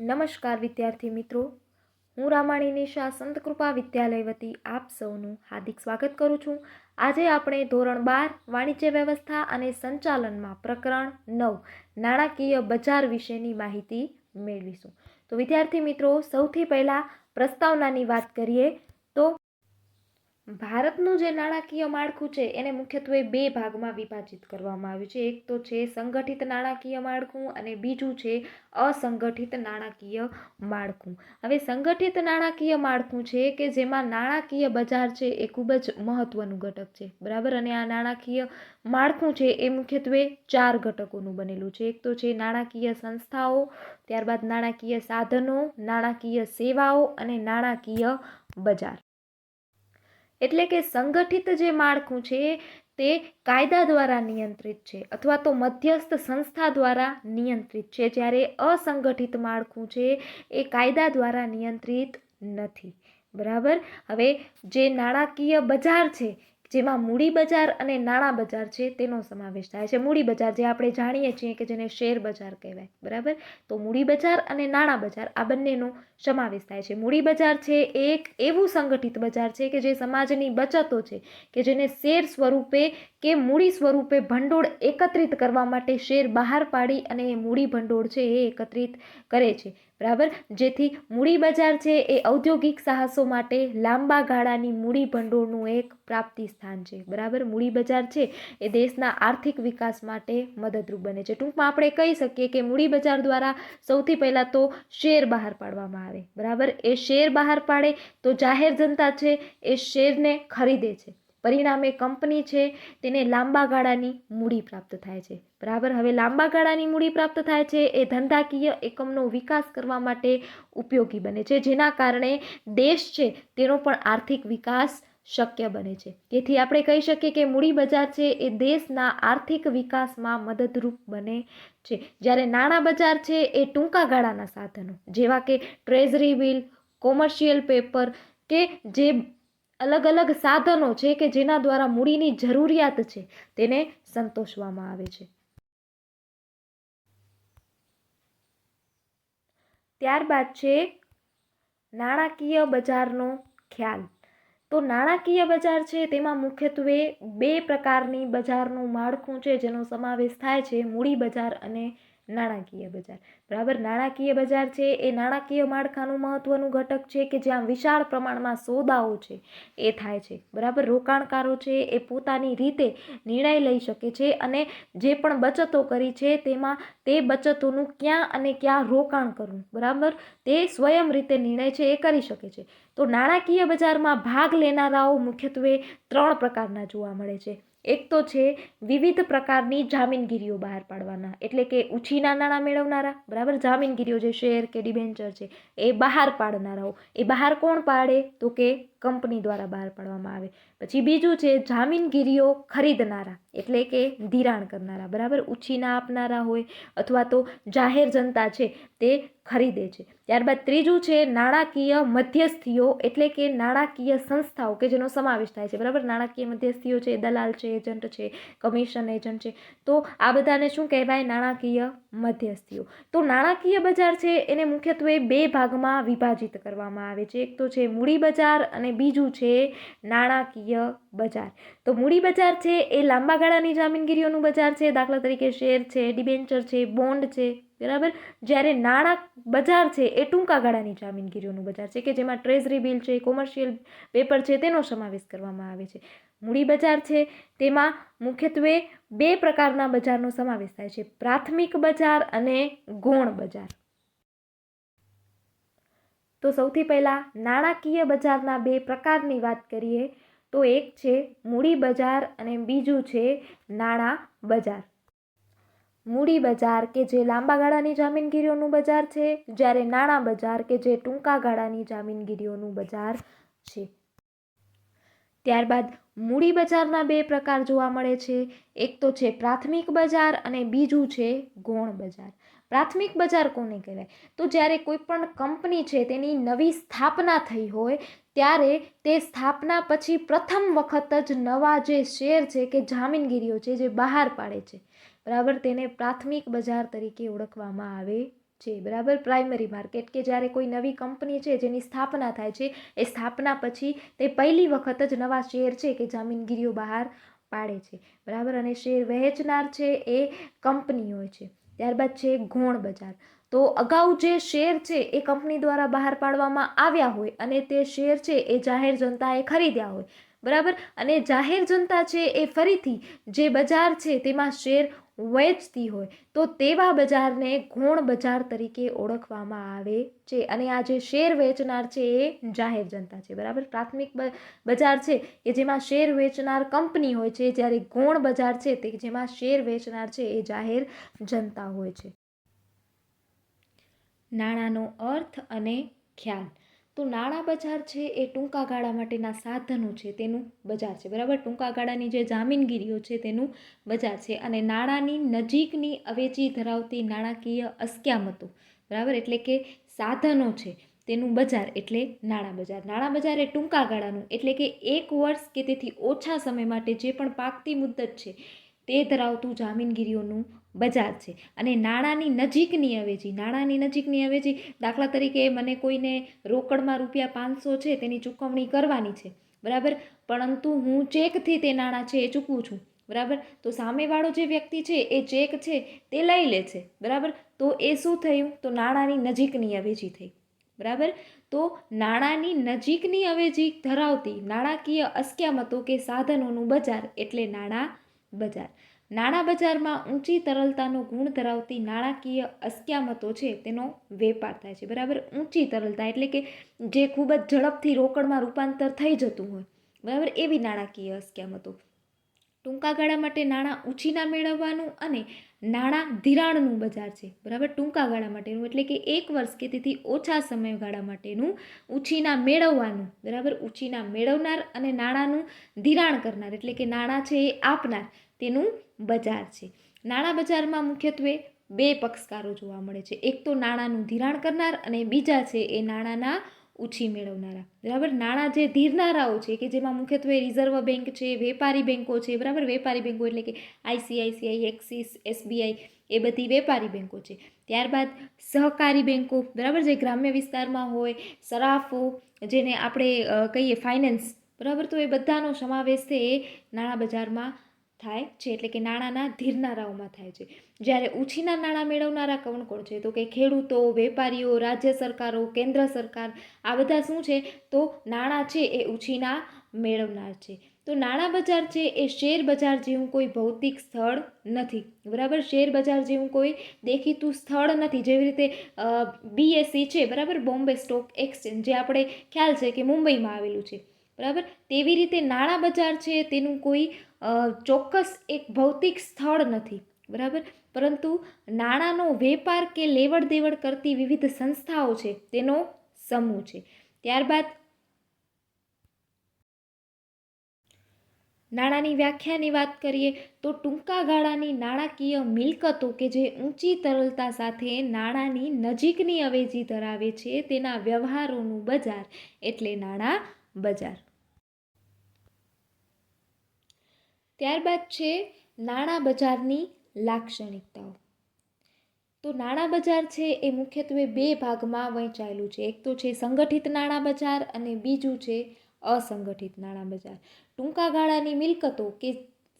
નમસ્કાર વિદ્યાર્થી મિત્રો. હું રામાણી નિશા સંતકૃપા વિદ્યાલય વતી આપ સૌનું હાર્દિક સ્વાગત કરું છું. આજે આપણે ધોરણ બાર, વાણિજ્ય વ્યવસ્થા અને સંચાલનમાં પ્રકરણ નવ, નાણાકીય બજાર વિશેની માહિતી મેળવીશું. તો વિદ્યાર્થી મિત્રો, સૌથી પહેલાં પ્રસ્તાવનાની વાત કરીએ. ભારતનું જે નાણાકીય માળખું છે, એને મુખ્યત્વે બે ભાગમાં વિભાજિત કરવામાં આવ્યું છે. એક તો છે સંગઠિત નાણાકીય માળખું અને બીજું છે અસંગઠિત નાણાકીય માળખું. હવે સંગઠિત નાણાકીય માળખું છે કે જેમાં નાણાકીય બજાર છે એ ખૂબ જ મહત્વનું ઘટક છે. બરાબર? અને આ નાણાકીય માળખું છે એ મુખ્યત્વે ચાર ઘટકોનું બનેલું છે. એક તો છે નાણાકીય સંસ્થાઓ, ત્યારબાદ નાણાકીય સાધનો, નાણાકીય સેવાઓ અને નાણાકીય બજાર. એટલે કે સંગઠિત જે માળખું છે, તે કાયદા દ્વારા નિયંત્રિત છે અથવા તો મધ્યસ્થ સંસ્થા દ્વારા નિયંત્રિત છે. જ્યારે અસંગઠિત માળખું છે, એ કાયદા દ્વારા નિયંત્રિત નથી. બરાબર? હવે જે નાણાકીય બજાર છે જેમાં મૂડી બજાર અને નાણાં બજાર છે તેનો સમાવેશ થાય છે. મૂડી બજાર જે આપણે જાણીએ છીએ કે જેને શેર બજાર કહેવાય, બરાબર? તો મૂડી બજાર અને નાણાં બજાર આ બંનેનો સમાવેશ થાય છે. મૂડી બજાર છે એક એવું સંગઠિત બજાર છે કે જે સમાજની બચતો છે કે જેને શેર સ્વરૂપે કે મૂડી સ્વરૂપે ભંડોળ એકત્રિત કરવા માટે શેર બહાર પાડી અને એ મૂડી ભંડોળ છે એ એકત્રિત કરે છે. બરાબર? જેથી મૂડી બજાર છે એ ઔદ્યોગિક સાહસો માટે લાંબા ગાળાની મૂડી ભંડોળનું એક પ્રાપ્તિ સ્થાન છે. બરાબર? મૂડી બજાર છે એ દેશના આર્થિક વિકાસ માટે મદદરૂપ બને છે. ટૂંકમાં આપણે કહી શકીએ કે મૂડી બજાર દ્વારા સૌથી પહેલાં તો શેર બહાર પાડવામાં આવે. બરાબર? એ શેર બહાર પાડે તો જાહેર જનતા છે એ શેરને ખરીદે છે. પરિણામે કંપની છે તેને લાંબા ગાળાની મૂડી પ્રાપ્ત થાય છે. બરાબર? હવે લાંબા ગાળાની મૂડી પ્રાપ્ત થાય છે એ ધંધાકીય એકમનો વિકાસ કરવા માટે ઉપયોગી બને છે, જેના કારણે દેશ છે તેનો પણ આર્થિક વિકાસ શક્ય બને છે. તેથી આપણે કહી શકીએ કે મૂડી બજાર છે એ દેશના આર્થિક વિકાસમાં મદદરૂપ બને છે. જ્યારે નાણાં બજાર છે એ ટૂંકા ગાળાના સાધનો, જેવા કે ટ્રેઝરી બિલ, કોમર્શિયલ પેપર કે જે અલગ અલગ સાધનો છે કે જેના દ્વારા મૂડીની જરૂરિયાત છે, તેને સંતોષવામાં આવે છે. ત્યારબાદ છે નાણાકીય બજારનો ખ્યાલ. તો નાણાકીય બજાર છે તેમાં મુખ્યત્વે બે પ્રકારની બજારનું માળખું છે જેનો સમાવેશ થાય છે મૂડી બજાર અને નાણાકીય બજાર. બરાબર? નાણાકીય બજાર છે એ નાણાકીય માળખાનું મહત્વનું ઘટક છે કે જ્યાં વિશાળ પ્રમાણમાં સોદાઓ છે એ થાય છે. બરાબર? રોકાણકારો છે એ પોતાની રીતે નિર્ણય લઈ શકે છે અને જે પણ બચતો કરી છે તેમાં તે બચતોનું ક્યાં અને ક્યાં રોકાણ કરવું. બરાબર? તે સ્વયં રીતે નિર્ણય છે એ કરી શકે છે. તો નાણાકીય બજારમાં ભાગ લેનારાઓ મુખ્યત્વે ત્રણ પ્રકારના જોવા મળે છે. એક તો છે વિવિધ પ્રકારની જામીનગીરીઓ બહાર પાડવાના. એટલે કે ઉછીના નાણાં મેળવનારા, બરાબર? જામીનગીરીઓ જે શેર કે ડિબેન્ચર છે, એ બહાર પાડનારાઓ. એ બહાર કોણ પાડે? તો કે કંપની દ્વારા બહાર પાડવામાં આવે. પછી બીજું છે, જામીનગીરીઓ ખરીદનારા, એટલે કે ધિરાણ કરનારા, બરાબર? ઉછીના આપનારા હોય અથવા તો જાહેર જનતા છે, તે ખરીદે છે. ત્યારબાદ ત્રીજું છે, નાણાકીય મધ્યસ્થીઓ, એટલે કે નાણાકીય સંસ્થાઓ, કે જેનો સમાવેશ થાય છે, બરાબર? નાણાકીય મધ્યસ્થીઓ છે, દલાલ છે, એજન્ટ છે, કમિશન એજન્ટ છે. તો આ બધાને શું કહેવાય? નાણાકીય મધ્યસ્થીઓ. તો નાણાકીય બજાર છે, એને મુખ્યત્વે બે ભાગમાં વિભાજિત કરવામાં આવે છે. એક તો છે, મૂડી બજાર અને બીજું છે નાણાકીય બજાર. તો મૂડી બજાર છે, એ લાંબા ગાળાની જામીનગીરીઓનું બજાર છે, દાખલા તરીકે શેર છે, ડિબેન્ચર છે, બોન્ડ છે, બરાબર? જ્યારે નાણાં બજાર છે, એ ટૂંકા ગાળાની જામીનગીરીઓનું બજાર છે, કે જેમાં ટ્રેઝરી બિલ છે, કોમર્શિયલ પેપર છે, તેનો સમાવેશ કરવામાં આવે છે. મૂડી બજાર છે, તેમાં મુખ્યત્વે બે પ્રકારના બજારનો સમાવેશ થાય છે, પ્રાથમિક બજાર અને ગૌણ બજાર. તો સૌથી પહેલાં નાણાકીય બજારના બે પ્રકારની વાત કરીએ, તો એક છે મૂડી બજાર અને બીજું છે નાણાં બજાર. મૂડી બજાર કે જે લાંબા ગાળાની જામીનગીરીઓનું બજાર છે, જ્યારે નાણાં બજાર કે જે ટૂંકા ગાળાની જામીનગીરીઓનું બજાર છે. ત્યારબાદ મૂડી બજારના બે પ્રકાર જોવા મળે છે. એક તો છે પ્રાથમિક બજાર અને બીજું છે ગૌણ બજાર. પ્રાથમિક બજાર કોને કહેવાય? તો જ્યારે કોઈ પણ કંપની છે, તેની નવી સ્થાપના થઈ હોય, ત્યારે તે સ્થાપના પછી પ્રથમ વખત જ નવા જે શેર છે કે જામીનગીરીઓ છે, જે બહાર પાડે છે. બરાબર? તેને પ્રાથમિક બજાર તરીકે ઓળખવામાં આવે છે. બરાબર? પ્રાઇમરી માર્કેટ કે જ્યારે કોઈ નવી કંપની છે, જેની સ્થાપના થાય છે, એ સ્થાપના પછી તે પહેલી વખત જ નવા શેર છે કે જામીનગીરીઓ બહાર પાડે છે. બરાબર? અને શેર વહેંચનાર છે એ કંપની હોય છે. ત્યારબાદ છે ગૌણ બજાર. તો અગાઉ જે શેર છે એ કંપની દ્વારા બહાર પાડવામાં આવ્યા હોય અને તે શેર છે એ જાહેર જનતાએ ખરીદ્યા હોય. બરાબર? અને જાહેર જનતા છે એ ફરીથી જે બજાર છે તેમાં શેર વેચતી હોય, તો તેવા બજારને ગૌણ બજાર તરીકે ઓળખવામાં આવે છે. અને આ જે શેર વેચનાર છે એ જાહેર જનતા છે. બરાબર? પ્રાથમિક બજાર છે કે જેમાં શેર વેચનાર કંપની હોય છે, જ્યારે ગૌણ બજાર છે તે જેમાં શેર વેચનાર છે એ જાહેર જનતા હોય છે. નાણાંનો અર્થ અને ખ્યાલ. તો નાણાં બજાર છે એ ટૂંકા ગાળા માટેના સાધનો છે, તેનું બજાર છે. બરાબર? ટૂંકા ગાળાની જે જામીનગીરીઓ છે, તેનું બજાર છે. અને નાણાંની નજીકની અવેજી ધરાવતી નાણાકીય અસ્ક્યામતો, બરાબર? એટલે કે સાધનો છે, તેનું બજાર એટલે નાણાં બજાર. નાણાં બજાર એ ટૂંકા ગાળાનું, એટલે કે એક વર્ષ કે તેથી ઓછા સમય માટે જે પણ પાકતી મુદ્દત છે, તે ધરાવતું જામીનગીરીઓનું બજાર છે. અને નાણાંની નજીકની અવેજી, નાણાંની નજીકની અવેજી દાખલા તરીકે મને કોઈને રોકડમાં રૂપિયા પાંચસો છે તેની ચૂકવણી કરવાની છે, બરાબર? પરંતુ હું ચેકથી તે નાણાં છે એ ચૂકવું છું, બરાબર? તો સામેવાળો જે વ્યક્તિ છે એ ચેક છે તે લઈ લે છે, બરાબર? તો એ શું થયું? તો નાણાંની નજીકની અવેજી થઈ, બરાબર? તો નાણાંની નજીકની અવેજી ધરાવતી નાણાકીય અસ્ક્યામતો કે સાધનોનું બજાર એટલે નાણાં બજાર. નાણાં બજારમાં ઊંચી તરલતાનો ગુણ ધરાવતી નાણાકીય અસ્ક્યામતો છે, તેનો વેપાર થાય છે. બરાબર? ઊંચી તરલતા એટલે કે જે ખૂબ જ ઝડપથી રોકડમાં રૂપાંતર થઈ જતું હોય. બરાબર? એવી નાણાકીય અસ્ક્યામતો. ટૂંકા ગાળા માટે નાણાં ઉછીના મેળવવાનું અને નાણાં ધિરાણનું બજાર છે. બરાબર? ટૂંકા ગાળા માટેનું એટલે કે એક વર્ષ કે તેથી ઓછા સમયગાળા માટેનું ઉછીના મેળવવાનું. બરાબર? ઉછીના મેળવનાર અને નાણાંનું ધિરાણ કરનાર એટલે કે નાણાં છે એ આપનાર. તેનું બજાર છે. નાણાં બજારમાં મુખ્યત્વે બે પક્ષકારો જોવા મળે છે. એક તો નાણાંનું ધિરાણ કરનાર અને બીજા છે એ નાણાંના ઉછી મેળવનારા. બરાબર? નાણાં જે ધીરનારાઓ છે કે જેમાં મુખ્યત્વે રિઝર્વ બેંક છે, વેપારી બેંકો છે, બરાબર? વેપારી બેંકો એટલે કે આઈસીઆઈસીઆઈ એક્સિસ એસબીઆઈ એ બધી વેપારી બેંકો છે. ત્યારબાદ સહકારી બેંકો, બરાબર? જે ગ્રામ્ય વિસ્તારમાં હોય, સરાફો, જેને આપણે કહીએ ફાઇનાન્સ, બરાબર? તો એ બધાનો સમાવેશ છે એ નાણાં બજારમાં થાય છે, એટલે કે નાણાંના ધીરનારાઓમાં થાય છે. જ્યારે ઉછીના નાણાં મેળવનારા કોણ કોણ છે? તો કે ખેડૂતો, વેપારીઓ, રાજ્ય સરકારો, કેન્દ્ર સરકાર, આ બધા શું છે? તો નાણાં છે એ ઉછીના મેળવનાર છે. તો નાણાં બજાર છે એ શેર બજાર જેવું કોઈ ભૌતિક સ્થળ નથી. બરાબર? શેર બજાર જેવું કોઈ દેખીતું સ્થળ નથી. જેવી રીતે બીએસસી છે, બરાબર? બોમ્બે સ્ટોક એક્સચેન્જ, જે આપણે ખ્યાલ છે કે મુંબઈમાં આવેલું છે. બરાબર? તેવી રીતે નાણાં બજાર છે, તેનું કોઈ ચોક્કસ એક ભૌતિક સ્થળ નથી, બરાબર? પરંતુ નાણાંનો વેપાર કે લેવડ દેવડ કરતી વિવિધ સંસ્થાઓ છે, તેનો સમૂહ છે. ત્યારબાદ નાણાંની વ્યાખ્યાની વાત કરીએ, તો ટૂંકા ગાળાની નાણાકીય મિલકતો કે જે ઊંચી તરલતા સાથે નાણાંની નજીકની અવેજી ધરાવે છે, તેના વ્યવહારોનું બજાર, એટલે નાણાં બજાર. ત્યારબાદ છે નાણાં બજારની લાક્ષણિકતાઓ. તો નાણાં બજાર છે એ મુખ્યત્વે બે ભાગમાં વહેંચાયેલું છે. એક તો છે સંગઠિત નાણાં બજાર અને બીજું છે અસંગઠિત નાણાં બજાર. ટૂંકા ગાળાની મિલકતો કે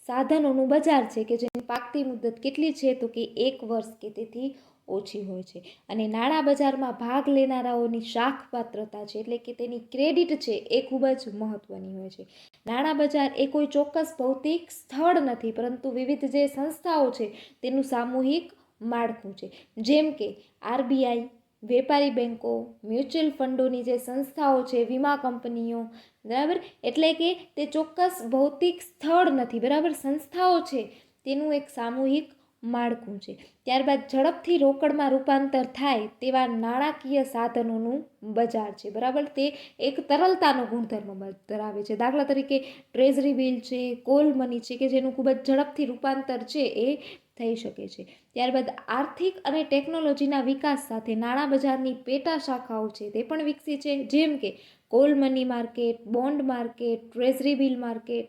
સાધનોનું બજાર છે કે જેની પાકતી મુદત કેટલી છે તો કે એક વર્ષ કે તેથી ઓછી હોય છે. અને નાણાં બજારમાં ભાગ લેનારાઓની શાખ પાત્રતા છે, એટલે કે તેની ક્રેડિટ છે, એ ખૂબ જ મહત્ત્વની હોય છે. નાણાં બજાર એ કોઈ ચોક્કસ ભૌતિક સ્થળ નથી, પરંતુ વિવિધ જે સંસ્થાઓ છે, તેનું સામૂહિક માળખું છે. જેમ કે આરબીઆઈ, વેપારી બેન્કો મ્યુચ્યુઅલ ફંડોની જે સંસ્થાઓ છે, વીમા કંપનીઓ, બરાબર? એટલે કે તે ચોક્કસ ભૌતિક સ્થળ નથી, બરાબર? સંસ્થાઓ છે, તેનું એક સામૂહિક માળખું છે. ત્યારબાદ ઝડપથી રોકડમાં રૂપાંતર થાય તેવા નાણાકીય સાધનોનું બજાર છે. બરાબર? તે એક તરલતાનો ગુણધર્મ ધરાવે છે. દાખલા તરીકે ટ્રેઝરી બિલ છે, કોલ મની છે કે જેનું ખૂબ જ ઝડપથી રૂપાંતર છે એ થઈ શકે છે. ત્યારબાદ આર્થિક અને ટેકનોલોજીના વિકાસ સાથે નાણાં બજારની પેટા શાખાઓ છે તે પણ વિકસી છે. જેમ કે call money market, bond market, treasury bill market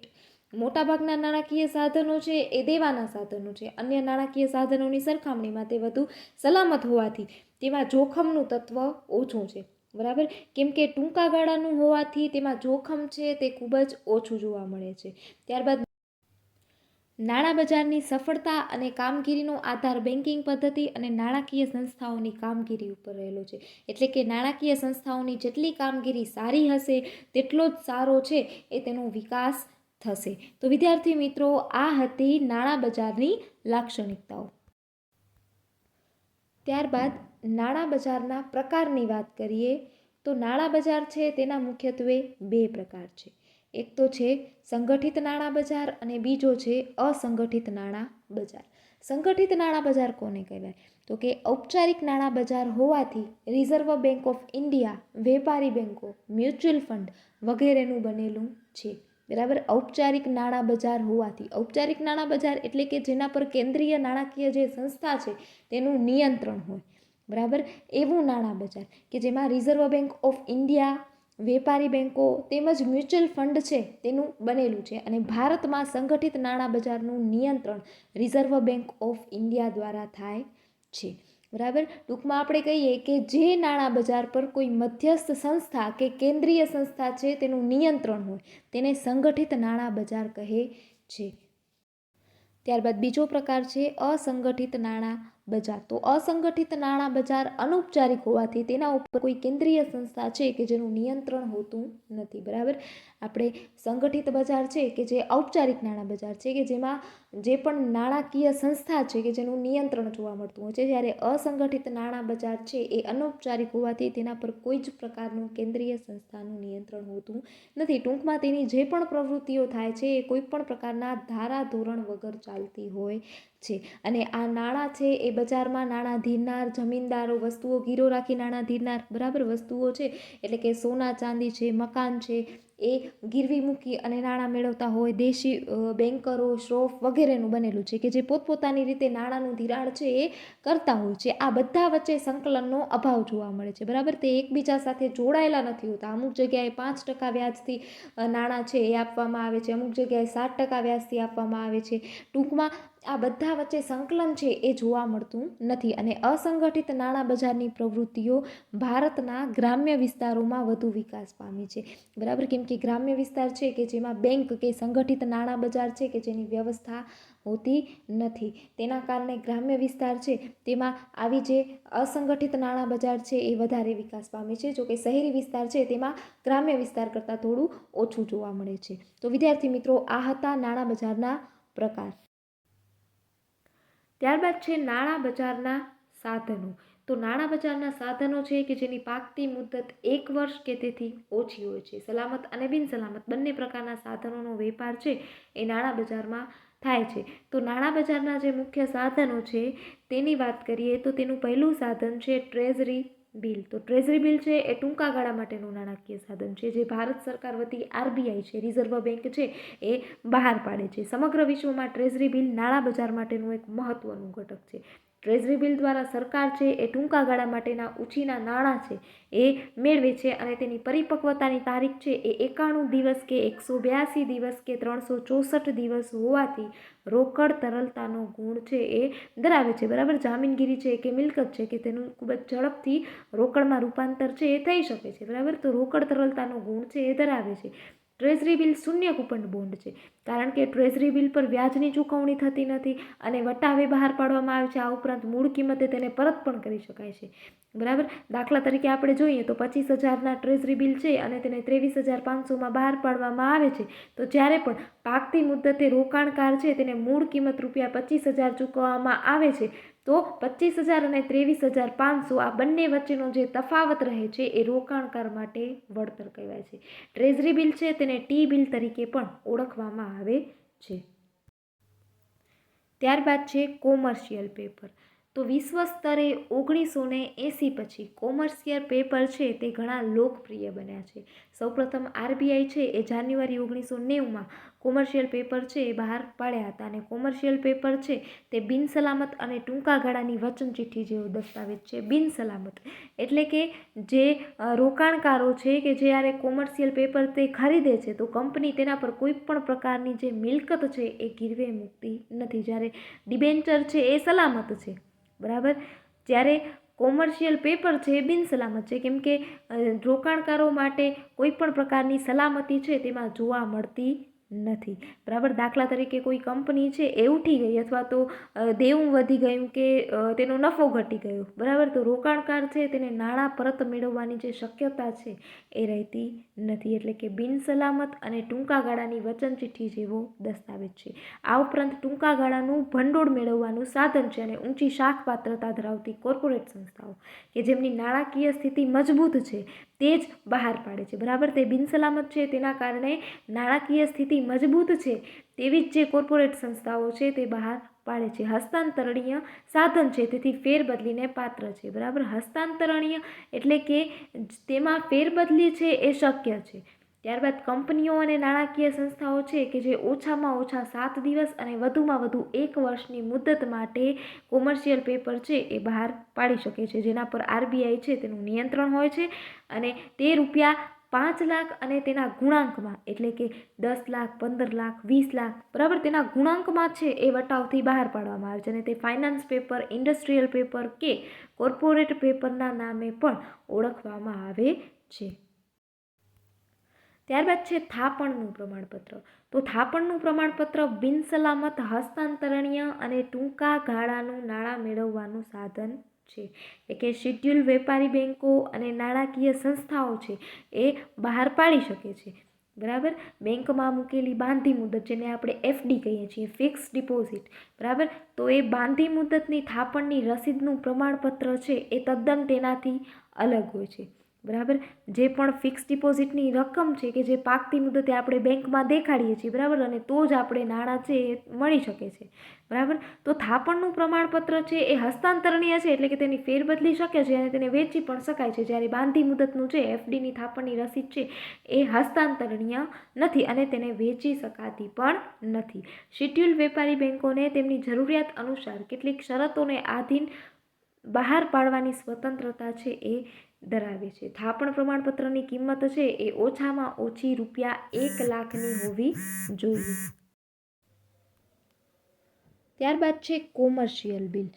મોટાભાગના નાણાકીય સાધનો છે, એ દેવાના સાધનો છે. અન્ય નાણાકીય સાધનોની સરખામણીમાં તે વધુ સલામત હોવાથી તેમાં જોખમનું તત્વ ઓછું છે. બરાબર? કેમ કે ટૂંકા ગાળાનું હોવાથી તેમાં જોખમ છે, તે ખૂબ જ ઓછું જોવા મળે છે. ત્યારબાદ નાણાં બજારની સફળતા અને કામગીરીનો આધાર બેન્કિંગ પદ્ધતિ અને નાણાકીય સંસ્થાઓની કામગીરી ઉપર રહેલો છે. એટલે કે નાણાકીય સંસ્થાઓની જેટલી કામગીરી સારી હશે, તેટલો જ સારો છે, એ તેનો વિકાસ થશે. તો વિદ્યાર્થી મિત્રો, આ હતી નાણાં બજારની લાક્ષણિકતાઓ. ત્યારબાદ નાણાં બજારના પ્રકારની વાત કરીએ, તો નાણાં બજાર છે તેના મુખ્યત્વે બે પ્રકાર છે. એક તો છે સંગઠિત નાણાં બજાર અને બીજો છે અસંગઠિત નાણાં બજાર. સંગઠિત નાણાં બજાર કોને કહેવાય? તો કે ઔપચારિક નાણાં બજાર હોવાથી રિઝર્વ બેંક ઓફ ઇન્ડિયા, વેપારી બેન્કો મ્યુચ્યુઅલ ફંડ વગેરેનું બનેલું છે. બરાબર? ઔપચારિક નાણાં બજાર હોવાથી. ઔપચારિક નાણાં બજાર એટલે કે જેના પર કેન્દ્રીય નાણાકીય જે સંસ્થા છે, તેનું નિયંત્રણ હોય. બરાબર? એવું નાણાં બજાર કે જેમાં રિઝર્વ બેંક ઓફ ઇન્ડિયા વેપારી બેન્કો તેમજ મ્યુચ્યુઅલ ફંડ છે, તેનું બનેલું છે. અને ભારતમાં સંગઠિત નાણાં બજારનું નિયંત્રણ રિઝર્વ બેંક ઓફ ઇન્ડિયા દ્વારા થાય છે. બરાબર? ટૂંકમાં આપણે કહીએ કે જે નાણાં બજાર પર કોઈ મધ્યસ્થ સંસ્થા કે કેન્દ્રીય સંસ્થા છે, તેનું નિયંત્રણ હોય, તેને સંગઠિત નાણાં બજાર કહે છે. ત્યારબાદ બીજો પ્રકાર છે અસંગઠિત નાણાં. બજાર. તો અસંગઠિત નાણાં બજાર અનૌપચારિક હોવાથી તેના ઉપર કોઈ કેન્દ્રીય સંસ્થા છે કે જેનું નિયંત્રણ હોતું નથી, બરાબર? આપણે સંગઠિત બજાર છે કે જે ઔપચારિક નાણાં બજાર છે કે જેમાં જે પણ નાણાકીય સંસ્થા છે કે જેનું નિયંત્રણ જોવા મળતું હોય છે. જ્યારે અસંગઠિત નાણાં બજાર છે એ અનૌપચારિક હોવાથી તેના પર કોઈ જ પ્રકારનું કેન્દ્રીય સંસ્થાનું નિયંત્રણ હોતું નથી. ટૂંકમાં તેની જે પણ પ્રવૃત્તિઓ થાય છે એ કોઈ પણ પ્રકારના ધારા ધોરણ વગર ચાલતી હોય છે. અને આ નાણાં છે એ બજારમાં નાણાં ધીરનાર, જમીનદારો વસ્તુઓ ગીરો રાખી નાણાં ધીરનાર, બરાબર? વસ્તુઓ છે, એટલે કે સોના, ચાંદી છે, મકાન છે, એ ગીરવી મૂકી અને નાણાં મેળવતા હોય. દેશી બેન્કરો શ્રોફ વગેરેનું બનેલું છે કે જે પોતપોતાની રીતે નાણાંનું ધિરાણ છે એ કરતા હોય છે. આ બધા વચ્ચે સંકલનનો અભાવ જોવા મળે છે, બરાબર? તે એકબીજા સાથે જોડાયેલા નથી હોતા. અમુક જગ્યાએ પાંચ ટકા વ્યાજથી નાણાં છે એ આપવામાં આવે છે, અમુક જગ્યાએ સાત ટકા વ્યાજથી આપવામાં આવે છે. ટૂંકમાં આ બધા વચ્ચે સંકલન છે એ જોવા મળતું નથી અને અસંગઠિત નાણાં બજારની પ્રવૃત્તિઓ ભારતના ગ્રામ્ય વિસ્તારોમાં વધુ વિકાસ પામી છે. બરાબર? કેમ કે ગ્રામ્ય વિસ્તાર છે કે જેમાં બેંક કે સંગઠિત નાણાં બજાર છે કે જેની વ્યવસ્થા હોતી નથી. તેના કારણે ગ્રામ્ય વિસ્તાર છે તેમાં આવી જે અસંગઠિત નાણાં બજાર છે એ વધારે વિકાસ પામે છે. જોકે શહેરી વિસ્તાર છે તેમાં ગ્રામ્ય વિસ્તાર કરતાં થોડું ઓછું જોવા મળે છે. તો વિદ્યાર્થી મિત્રો, આ હતા નાણાં બજારના પ્રકાર. ત્યારબાદ છે નાણાં બજારના સાધનો. તો નાણાં બજારના સાધનો છે કે જેની પાકતી મુદત એક વર્ષ કે તેથી ઓછી હોય છે. સલામત અને બિનસલામત બંને પ્રકારના સાધનોનો વેપાર છે એ નાણાં બજારમાં થાય છે. તો નાણાં બજારના જે મુખ્ય સાધનો છે તેની વાત કરીએ તો તેનું પહેલું સાધન છે ટ્રેઝરી બિલ. તો ટ્રેઝરી બિલ છે એ ટૂંકા ગાળા માટેનું નાણાકીય સાધન છે, જે ભારત સરકાર વતી આરબીઆઈ છે, રિઝર્વ બેંક છે, એ બહાર પાડે છે. સમગ્ર વિશ્વમાં ટ્રેઝરી બિલ નાણાં બજાર માટેનું એક મહત્ત્વનું ઘટક છે. ટ્રેઝરી બિલ દ્વારા સરકાર છે એ ટૂંકા ગાળા માટેના ઉછીના નાણાં છે એ મેળવે છે અને તેની પરિપક્વતાની તારીખ છે એ એકાણું દિવસ કે એકસો બ્યાસી દિવસ કે ત્રણસો ચોસઠ દિવસ હોવાથી રોકડ તરલતાનો ગુણ છે એ ધરાવે છે. બરાબર? જામીનગીરી છે કે મિલકત છે કે તેનું ખૂબ જ ઝડપથી રોકડમાં રૂપાંતર છે એ થઈ શકે છે. બરાબર? તો રોકડ તરલતાનો ગુણ છે એ ધરાવે છે. ટ્રેઝરી બિલ શૂન્ય કૂપન બોન્ડ છે. કારણ કે ટ્રેઝરી બિલ પર વ્યાજની ચૂકવણી થતી નથી અને વટાવે બહાર પાડવામાં આવે છે. આ ઉપરાંત મૂળ કિંમતે તેને પરત પણ કરી શકાય છે. બરાબર? દાખલા તરીકે આપણે જોઈએ તો પચીસ હજારના ટ્રેઝરી બિલ છે અને તેને ત્રેવીસ હજાર પાંચસોમાં બહાર પાડવામાં આવે છે. તો જ્યારે પણ પાકતી મુદ્દતે રોકાણકાર છે, તેને મૂળ કિંમત રૂપિયા પચીસ હજાર ચૂકવવામાં આવે છે તો પચીસ હજાર અને ત્રેવીસ હજાર પાંચસો આ બંને વચ્ચેનો જે તફાવત રહે છે એ રોકાણકાર માટે વળતર કહેવાય છે. ટ્રેઝરી બિલ છે તેને ટી બિલ તરીકે પણ ઓળખવામાં આવે છે. ત્યારબાદ છે કોમર્શિયલ પેપર તો વિશ્વ સ્તરે ઓગણીસો ને એંસી પછી કોમર્શિયલ પેપર છે તે ઘણા લોકપ્રિય બન્યા છે. સૌપ્રથમ આરબીઆઈ છે એ જાન્યુઆરી ઓગણીસો નેવુંમાં કોમર્શિયલ પેપર છે એ બહાર પાડ્યા હતા અને કોમર્શિયલ પેપર છે તે બિનસલામત અને ટૂંકા ગાળાની વચન ચિઠ્ઠી જેવો દસ્તાવેજ છે. બિનસલામત એટલે કે જે રોકાણકારો છે કે જ્યારે કોમર્શિયલ પેપર તે ખરીદે છે તો કંપની તેના પર કોઈ પણ પ્રકારની જે મિલકત છે એ ગીરવે મૂકતી નથી. જ્યારે ડિબેન્ચર છે એ સલામત છે. બરાબર? જ્યારે કોમર્શિયલ પેપર છે એ બિનસલામત છે. કેમ કે રોકાણકારો માટે કોઈ પણ પ્રકારની સલામતી છે તેમાં જોવા મળતી નથી. બરાબર? દાખલા તરીકે કોઈ કંપની છે એ ઉઠી ગઈ અથવા તો દેવું વધી ગયું કે તેનો નફો ઘટી ગયો. બરાબર? તો રોકાણકાર છે તેને નાણાં પરત મેળવવાની જે શક્યતા છે એ રહેતી નથી. એટલે કે બિનસલામત અને ટૂંકા ગાળાની વચન ચિઠ્ઠી જેવો દસ્તાવેજ છે. આ ઉપરાંત ટૂંકા ગાળાનું ભંડોળ મેળવવાનું સાધન છે અને ઊંચી શાખ પાત્રતા ધરાવતી કોર્પોરેટ સંસ્થાઓ કે જેમની નાણાકીય સ્થિતિ મજબૂત છે. તે જ બહાર પાડે છે. બરાબર? તે બિનસલામત છે, તેના કારણે નાણાકીય સ્થિતિ મજબૂત છે, તેવી જ જે કોર્પોરેટ સંસ્થાઓ છે, તે બહાર પાડે છે. હસ્તાંતરણીય સાધન છે, તેથી ફેરબદલીને પાત્ર છે. બરાબર? હસ્તાંતરણીય એટલે કે તેમાં ફેરબદલી છે એ શક્ય છે. ત્યારબાદ કંપનીઓ અને નાણાકીય સંસ્થાઓ છે કે જે ઓછામાં ઓછા સાત દિવસ અને વધુમાં વધુ એક વર્ષની મુદત માટે કોમર્શિયલ પેપર છે એ બહાર પાડી શકે છે. જેના પર આરબીઆઈ છે તેનું નિયંત્રણ હોય છે અને તે રૂપિયા પાંચ લાખ અને તેના ગુણાંકમાં, એટલે કે દસ લાખ, પંદર લાખ, વીસ લાખ, બરાબર તેના ગુણાંકમાં છે એ વટાવથી બહાર પાડવામાં આવે છે. અને તે ફાઇનાન્સ પેપર, ઇન્ડસ્ટ્રીયલ પેપર કે કોર્પોરેટ પેપરના નામે પણ ઓળખવામાં આવે છે. ત્યારબાદ છે થાપણનું પ્રમાણપત્ર. તો થાપણનું પ્રમાણપત્ર બિનસલામત હસ્તાંતરણીય અને ટૂંકા ગાળાનું નાણાં મેળવવાનું સાધન છે. એટલે કે શિડ્યુલ વેપારી બેન્કો અને નાણાકીય સંસ્થાઓ છે એ બહાર પાડી શકે છે. બરાબર? બેંકમાં મૂકેલી બાંધી મુદત, જેને આપણે એફડી કહીએ છીએ, ફિક્સ ડિપોઝિટ. બરાબર? તો એ બાંધી મુદતની થાપણની રસીદનું પ્રમાણપત્ર છે એ તદ્દન તેનાથી અલગ હોય છે. બરાબર? જે પણ ફિક્સ ડિપોઝિટની રકમ છે કે જે પાકતી મુદતે આપણે બેંકમાં દેખાડીએ છીએ, બરાબર? અને તો જ આપણે નાણાં છે એ મળી શકે છે, બરાબર? તો થાપણનું પ્રમાણપત્ર છે એ હસ્તાંતરણીય છે એટલે કે તેની ફેરબદલી શકે છે અને તેને વેચી પણ શકાય છે. જ્યારે બાંધી મુદતનું છે એફડીની થાપણની રસીદ છે, એ હસ્તાંતરણીય નથી અને તેને વેચી શકાતી પણ નથી. શિડ્યુલ વેપારી બેંકોને તેમની જરૂરિયાત અનુસાર કેટલીક શરતોને આધીન બહાર પાડવાની સ્વતંત્રતા છે એ ધરાવે છે. થાપણ પ્રમાણપત્રની કિંમત છે એ ઓછામાં ઓછી રૂપિયા એક લાખની હોવી જોઈએ. ત્યારબાદ છે કોમર્શિયલ બિલ.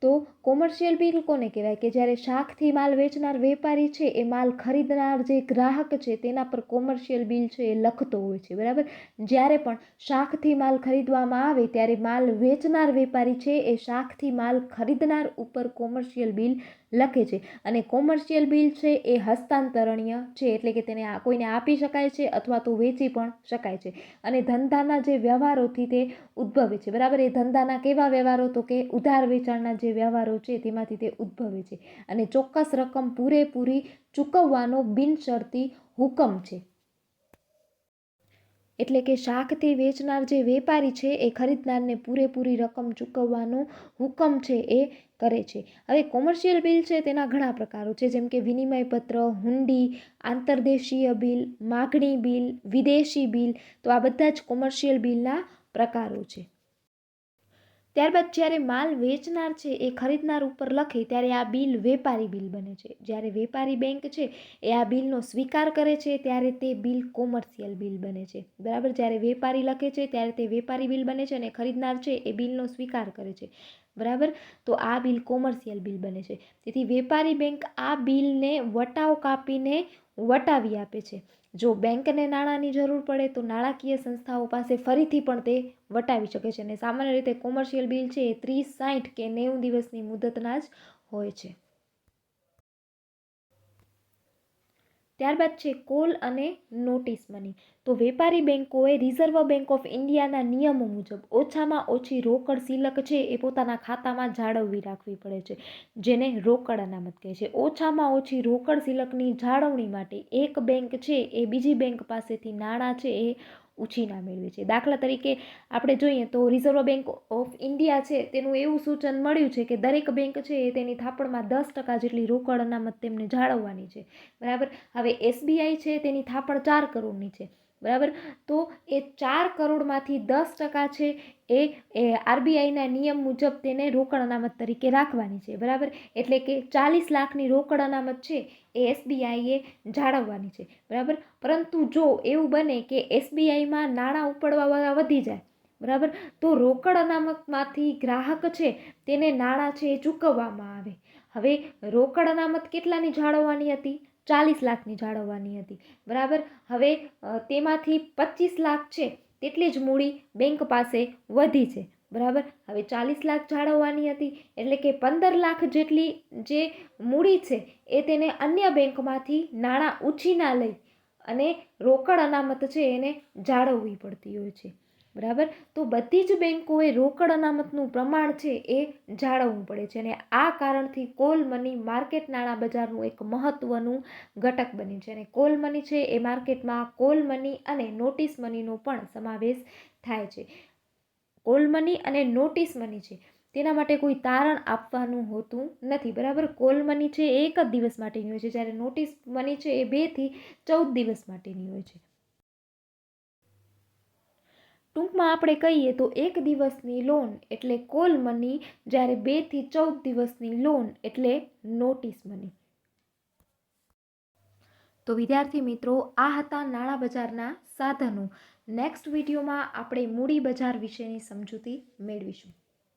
તો કોમર્શિયલ બિલ કોને કહેવાય? કે જ્યારે શાકથી માલ વેચનાર વેપારી છે, એ માલ ખરીદનાર જે ગ્રાહક છે, તેના પર કોમર્શિયલ બિલ છે એ લખતો હોય છે. બરાબર? જ્યારે પણ શાકથી માલ ખરીદવામાં આવે, ત્યારે માલ વેચનાર વેપારી છે, એ શાકથી માલ ખરીદનાર ઉપર કોમર્શિયલ બિલ લખે છે. અને કોમર્શિયલ બિલ છે એ હસ્તાંતરણીય છે, એટલે કે તેને કોઈને આપી શકાય છે અથવા તો વેચી પણ શકાય છે. અને ધંધાના જે વ્યવહારોથી તે ઉદ્ભવે છે. બરાબર? એ ધંધાના કેવા વ્યવહારો? તો કે ઉધાર વેચાણના જે વ્યવહારો છે તેમાંથી તે ઉદ્ભવે છે. અને ચોક્કસ રકમ પૂરેપૂરી ચૂકવવાનો બિનશરતી હુકમ છે. એટલે કે શાકથી વેચનાર જે વેપારી છે એ ખરીદનારને પૂરેપૂરી રકમ ચૂકવવાનો હુકમ છે એ કરે છે. હવે કોમર્શિયલ બિલ છે તેના ઘણા પ્રકારો છે. જેમ કે વિનિમય પત્ર હુંડી, આંતરદેશીય બિલ માગણી બિલ વિદેશી બિલ તો આ બધા જ કોમર્શિયલ બિલના પ્રકારો છે. ત્યારબાદ જ્યારે માલ વેચનાર છે, એ ખરીદનાર ઉપર લખે, ત્યારે આ બિલ વેપારી બિલ બને છે. જ્યારે વેપારી બેંક છે, એ આ બિલનો સ્વીકાર કરે છે, ત્યારે તે બિલ કોમર્શિયલ બિલ બને છે. બરાબર? જ્યારે વેપારી લખે છે, ત્યારે તે વેપારી બિલ બને છે અને ખરીદનાર છે, એ બિલનો સ્વીકાર કરે છે. બરાબર? તો આ બિલ કોમર્શિયલ બિલ બને છે. તેથી વેપારી બેંક આ બિલને વટાવ કાપીને વટાવી આપે છે. જો બેંકને નાણાંની જરૂર પડે તો નાણાકીય સંસ્થાઓ પાસે ફરીથી પણ તે વટાવી શકે છે અને સામાન્ય રીતે કોમર્શિયલ બિલ છે એ ત્રીસ સાઠ કે નેવું દિવસની મુદતના જ હોય છે. ત્યારબાદ છે કોલ અને નોટિસ મની. તો વેપારી બેંકોએ રિઝર્વ બેન્ક ઓફ ઇન્ડિયાના નિયમો મુજબ ઓછામાં ઓછી રોકડ સિલક છે એ પોતાના ખાતામાં જાળવવી રાખવી પડે છે, જેને રોકડ અનામત કહે છે. ઓછામાં ઓછી રોકડ સિલકની જાળવણી માટે એક બેંક છે એ બીજી બેંક પાસેથી નાણાં છે એ ઉછીના મેળવે છે. દાખલા તરીકે આપણે જોઈએ તો રિઝર્વ બેંક ઓફ ઇન્ડિયા છે તેનું એવું સૂચન મળ્યું છે કે દરેક બેંક છે એ તેની થાપણમાં દસ ટકા જેટલી રોકડ અનામત તેમને જાળવવાની છે. બરાબર? હવે એસબીઆઈ છે તેની થાપણ ચાર કરોડની છે. બરાબર? તો એ ચાર કરોડમાંથી દસ ટકા છે એ એ આરબીઆઈના નિયમ મુજબ તેને રોકડ અનામત તરીકે રાખવાની છે, બરાબર? એટલે કે ચાલીસ લાખની રોકડ અનામત છે એ એસબીઆઈએ જાળવવાની છે, બરાબર? પરંતુ જો એવું બને કે એસબીઆઈમાં નાણાં ઉપડવાવાળા વધી જાય, બરાબર? તો રોકડ અનામતમાંથી ગ્રાહક છે તેને નાણાં છે એ ચૂકવવામાં આવે. હવે રોકડ અનામત કેટલાની જાળવવાની હતી? ચાલીસ લાખની જાળવવાની હતી. બરાબર? હવે તેમાંથી પચીસ લાખ છે, તેટલી જ મૂડી બેંક પાસે વધી છે. બરાબર? હવે ચાલીસ લાખ જાળવવાની હતી, એટલે કે પંદર લાખ જેટલી જે મૂડી છે, એ તેને અન્ય બેંકમાંથી નાણાં ઉછીના લઈ અને રોકડ અનામત છે એને જાળવવી પડતી હોય છે. બરાબર? તો બધી જ બેન્કોએ રોકડ અનામતનું પ્રમાણ છે એ જાળવવું પડે છે અને આ કારણથી કોલ મની માર્કેટ નાણાં બજારનું એક મહત્ત્વનું ઘટક બની છે અને કોલ મની છે એ માર્કેટમાં કોલ મની અને નોટિસ મનીનો પણ સમાવેશ થાય છે. કોલ મની અને નોટિસ મની છે, તેના માટે કોઈ તારણ આપવાનું હોતું નથી, બરાબર? કોલ મની છે એ એક જ દિવસ માટેની હોય છે, જ્યારે નોટિસ મની છે એ બેથી ચૌદ દિવસ માટેની હોય છે. ટૂંકમાં આપણે કહીએ તો એક દિવસની લોન એટલે કોલ મની જ્યારે બેથી ચૌદ દિવસની લોન એટલે નોટિસ મની તો વિદ્યાર્થી મિત્રો, આ હતા નાણાં બજારના સાધનો. નેક્સ્ટ વિડીયોમાં આપણે મૂડી બજાર વિશેની સમજૂતી મેળવીશું.